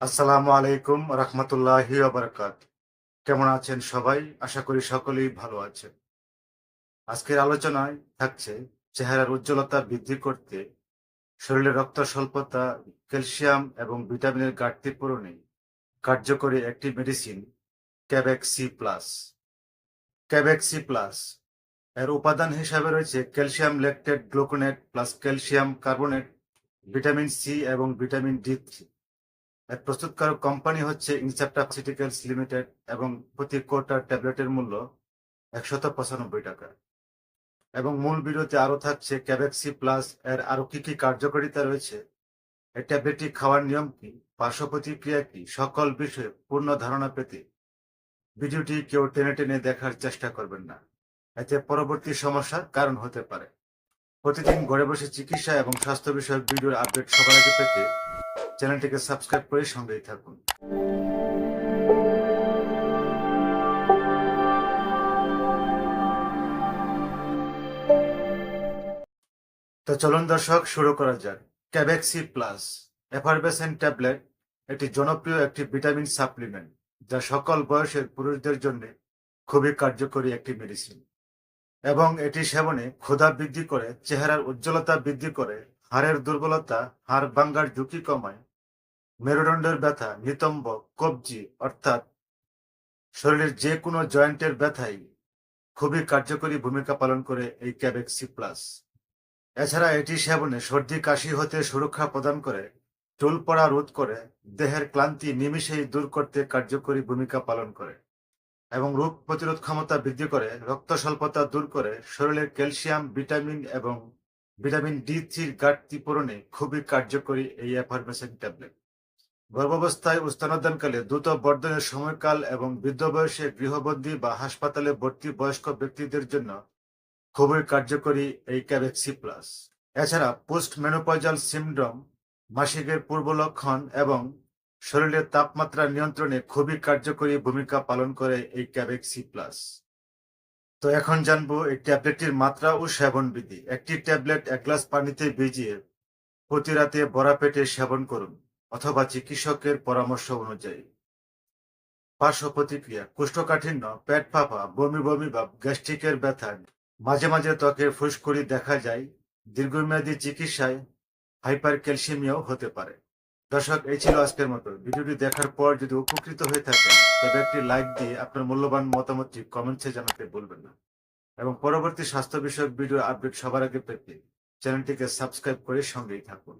আসসালামু আলাইকুম রহমতুল্লাহি বারাকাত। কেমন আছেন সবাই? আশা করি সকলেই ভালো আছেন। আজকের আলোচনায় থাকছে চেহারার উজ্জ্বলতা বৃদ্ধি করতে, শরীরে রক্ত স্বল্পতা, ক্যালসিয়াম এবং ভিটামিনের ঘাটতি পূরণে কার্যকরী একটি medicine Cabexi plus. Cabexi plus এর উপাদান হিসাবে রয়েছে calcium lactate gluconate plus calcium carbonate, vitamin C এবং ভিটামিন ডি থ্রি। প্রস্তুতকারক কোম্পানি হচ্ছে ইনসেপ্টা ফার্মাসিউটিক্যালস লিমিটেড এবং প্রতি কোটার ট্যাবলেটের মূল্য একশত পঁচানব্বই টাকা। এবং মূল ভিডিওতে আরও থাকছে ক্যাবেক্সি প্লাস এর আরও কি কি কার্যকারিতা রয়েছে? এই ট্যাবলেটটি খাওয়ার নিয়ম কি? পার্শ্ব প্রতিক্রিয়া কি? সকল বিষয়ে পূর্ণ ধারণা পেতে ভিডিওটি কেউ টেনে টেনে দেখার চেষ্টা করবেন না। এতে পরবর্তী সমস্যার কারণ হতে পারে। প্রতিদিন ঘরে বসে চিকিৎসা এবং স্বাস্থ্য বিষয়ক ভিডিওর আপডেট সবার আগে পেতে চ্যানেলটিকে সাবস্ক্রাইব করে সঙ্গেই থাকুন। তো চলুন দর্শক, শুরু করা যাক। ক্যাবেক্সি প্লাস এফারবেসেন্ট ট্যাবলেট একটি জনপ্রিয় একটি ভিটামিন সাপ্লিমেন্ট যা সকল বয়সের পুরুষদের জন্য খুবই কার্যকরী একটি মেডিসিন এবং এটি সেবনে ক্ষুধা বৃদ্ধি করে, চেহারার উজ্জ্বলতা বৃদ্ধি করে, হাড়ের দুর্বলতা, হাড় ভাঙ্গার ঝুঁকি কমায় মেরুদণ্ডের ব্যথা, নিতম্ব, কবজি, অর্থাৎ শরীরের যে কোনো জয়েন্টের ব্যথাই খুবই কার্যকরী ভূমিকা পালন করে এই ক্যাবেক্সি প্লাস এছাড়া এটি সেবনে সর্দি, কাশি হতে সুরক্ষা প্রদান করে, চুল পড়া রোধ করে, দেহের ক্লান্তি নিমিষেই দূর করতে কার্যকরী ভূমিকা পালন করে এবং রোগ প্রতিরোধ ক্ষমতা বৃদ্ধি করে, রক্ত স্বল্পতা দূর করে, শরীরের ক্যালসিয়াম, ভিটামিন এবং ভিটামিন ডি থ্রির ঘাটতি পূরণে খুবই কার্যকরী এই অ্যাফার্মেশন ট্যাবলেট। গর্ভাবস্থায় স্তনদানকালে দ্রুত বর্ধনের সময়কাল এবং বৃদ্ধ বয়সে গৃহবন্দী বা হাসপাতালে ভর্তি বয়স্ক ব্যক্তিদের জন্য খুবই কার্যকরী এই ক্যাবেক্সি প্লাস। এছাড়া পোস্ট মেনোপয়জাল সিমড্রোম মাসিকের পূর্ব লক্ষণ এবং শরীরের তাপমাত্রা নিয়ন্ত্রণে খুবই কার্যকরী ভূমিকা পালন করে এই ক্যাবেক্সি প্লাস। তো এখন জানব এই ট্যাবলেটটির মাত্রা ও সেবন বিধি। একটি ট্যাবলেট এক গ্লাস পানিতে ভিজিয়ে প্রতি রাতে বড়া পেটে সেবন করুন। অথবা চিকিৎসকের পরামর্শ অনুযায়ী। পার্শ্ব প্রতিক্রিয়া, কোষ্ঠকাঠিন্য, পেট ফাঁপা, বমি বমি বা গ্যাস্ট্রিকের ব্যথা, মাঝে মাঝে ত্বকে ফুসকুড়ি দেখা যায়, দীর্ঘমেয়াদী চিকিৎসায় হাইপার ক্যালসিয়ামিয়াও হতে পারে। দর্শক, এই ছিল আজকের মতো। ভিডিওটি দেখার পর যদি উপকৃত হয়ে থাকেন, তবে একটি লাইক দিয়ে আপনার মূল্যবান মতামতটি কমেন্টসে জানাতে বলবেন না। এবং পরবর্তী স্বাস্থ্য বিষয়ক ভিডিও আপডেট সবার আগে পেতে চ্যানেলটিকে সাবস্ক্রাইব করে সঙ্গেই থাকুন।